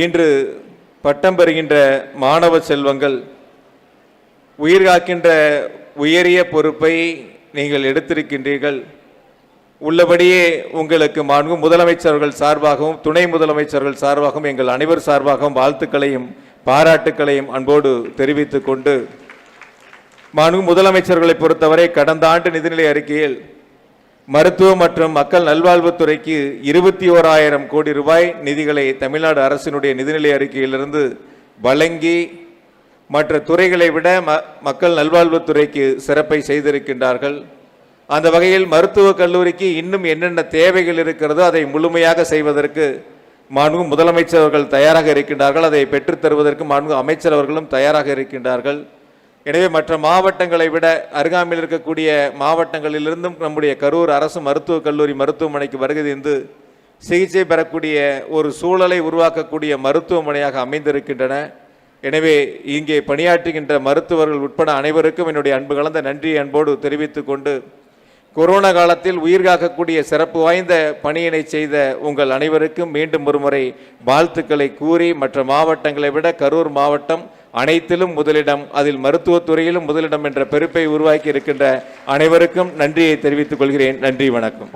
இன்று பட்டம் பெறுகின்ற மாணவ செல்வங்கள் உயிர் காக்கின்ற உயரிய பொறுப்பை நீங்கள் எடுத்திருக்கின்றீர்கள். உள்ளபடியே உங்களுக்கு மாண்பு முதலமைச்சர்கள் சார்பாகவும் துணை முதலமைச்சர்கள் சார்பாகவும் எங்கள் அனைவர் சார்பாகவும் வாழ்த்துக்களையும் பாராட்டுக்களையும் அன்போடு தெரிவித்துக் கொண்டு மாண்பு முதலமைச்சர்களை பொறுத்தவரை கடந்த ஆண்டு நிதிநிலை அறிக்கையில் மருத்துவ மற்றும் மக்கள் நல்வாழ்வுத்துறைக்கு இருபத்தி ஓராயிரம் கோடி ரூபாய் நிதிகளை தமிழ்நாடு அரசினுடைய நிதிநிலை அறிக்கையிலிருந்து வழங்கி மற்ற துறைகளை விட ம மக்கள் நல்வாழ்வுத்துறைக்கு சிறப்பை செய்திருக்கின்றார்கள். அந்த வகையில் மருத்துவக் கல்லூரிக்கு இன்னும் என்னென்ன தேவைகள் இருக்கிறதோ அதை முழுமையாக செய்வதற்கு மாண்பு முதலமைச்சர் அவர்கள் தயாராக இருக்கின்றார்கள். அதை பெற்றுத் தருவதற்கு மாண்பு அமைச்சர் அவர்களும் தயாராக இருக்கின்றார்கள். எனவே மற்ற மாவட்டங்களை விட அருகாமையில் இருக்கக்கூடிய மாவட்டங்களிலிருந்தும் நம்முடைய கரூர் அரசு மருத்துவக் கல்லூரி மருத்துவமனைக்கு வருகிறது என்று சிகிச்சை பெறக்கூடிய ஒரு சூழலை உருவாக்கக்கூடிய மருத்துவமனையாக அமைந்திருக்கின்றன. எனவே இங்கே பணியாற்றுகின்ற மருத்துவர்கள் உட்பட அனைவருக்கும் என்னுடைய அன்பு கலந்த நன்றி அன்போடு தெரிவித்துக் கொண்டு கொரோனா காலத்தில் உயிர் காக்கக்கூடிய சிறப்பு வாய்ந்த பணியினை செய்த உங்கள் அனைவருக்கும் மீண்டும் ஒருமுறை வாழ்த்துக்களை கூறி மற்ற மாவட்டங்களை விட கரூர் மாவட்டம் அனைத்திலும் முதலிடம் அதில் மருத்துவத்துறையிலும் முதலிடம் என்ற பெருப்பை உருவாக்கி இருக்கின்ற அனைவருக்கும் நன்றியை தெரிவித்துக் கொள்கிறேன். நன்றி வணக்கம்.